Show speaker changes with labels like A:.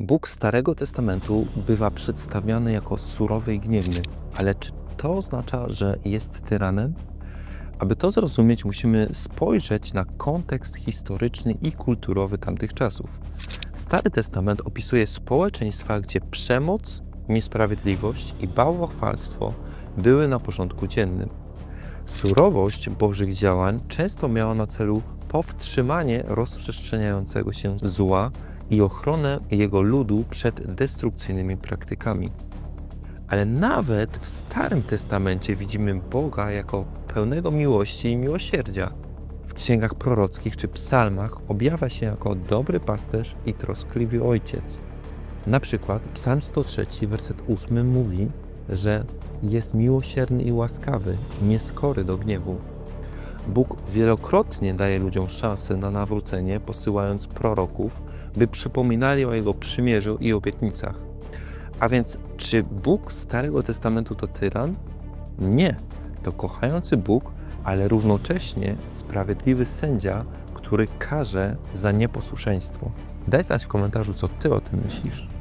A: Bóg Starego Testamentu bywa przedstawiany jako surowy i gniewny, ale czy to oznacza, że jest tyranem? Aby to zrozumieć, musimy spojrzeć na kontekst historyczny i kulturowy tamtych czasów. Stary Testament opisuje społeczeństwa, gdzie przemoc, niesprawiedliwość i bałwochwalstwo były na porządku dziennym. Surowość Bożych działań często miała na celu powstrzymanie rozprzestrzeniającego się zła i ochronę jego ludu przed destrukcyjnymi praktykami. Ale nawet w Starym Testamencie widzimy Boga jako pełnego miłości i miłosierdzia. W księgach prorockich czy psalmach objawia się jako dobry pasterz i troskliwy ojciec. Na przykład Psalm 103, werset 8 mówi, że jest miłosierny i łaskawy, nieskory do gniewu. Bóg wielokrotnie daje ludziom szansę na nawrócenie, posyłając proroków, by przypominali o Jego przymierzu i obietnicach. A więc, czy Bóg Starego Testamentu to tyran? Nie. To kochający Bóg, ale równocześnie sprawiedliwy sędzia, który karze za nieposłuszeństwo. Daj znać w komentarzu, co Ty o tym myślisz.